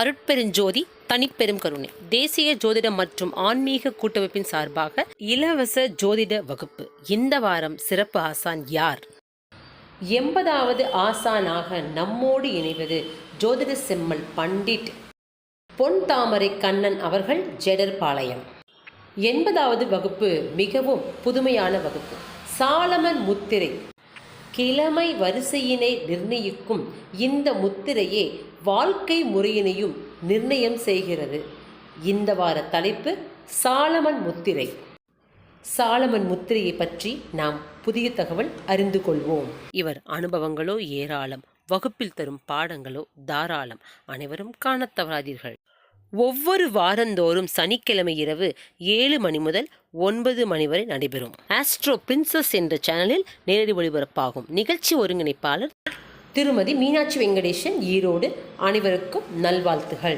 அருட்பெருஞ்சோதி தனிப்பெரும் கருணை. தேசிய ஜோதிட மற்றும் ஆன்மீக கூட்டமைப்பின் சார்பாக இலவச ஜோதிட வகுப்பு. இந்த வாரம் சிறப்பு ஆசான் யார்? எண்பதாவது ஆசானாக நம்மோடு இணைவது ஜோதிட செம்மல் பண்டிட் பொன் தாமரை கண்ணன் அவர்கள் ஜெடர்பாளையம் எண்பதாவது வகுப்பு மிகவும் புதுமையான வகுப்பு. சாலமன் முத்திரை கிழமை வரிசையினை நிர்ணயிக்கும் இந்த முத்திரையே வாழ்க்கை முறையினையும் நிர்ணயம் செய்கிறது. இந்த வார தலைப்பு சாலமன் முத்திரை. சாலமன் முத்திரையை பற்றி நாம் புதிய தகவல் அறிந்து கொள்வோம். இவர் அனுபவங்களோ ஏராளம் வகுப்பில் தரும் பாடங்களோ தாராளம் அனைவரும் காணத் தவறாதீர்கள் ஒவ்வொரு வாரந்தோறும் சனிக்கிழமை இரவு ஏழு மணி முதல் ஒன்பது மணி வரை நடைபெறும். ஆஸ்ட்ரோ பிரின்சஸ் என்ற சேனலில் நேரடி ஒளிபரப்பாகும். நிகழ்ச்சி ஒருங்கிணைப்பாளர் திருமதி மீனாட்சி வெங்கடேசன் ஈரோடு. அனைவருக்கும் நல்வாழ்த்துகள்.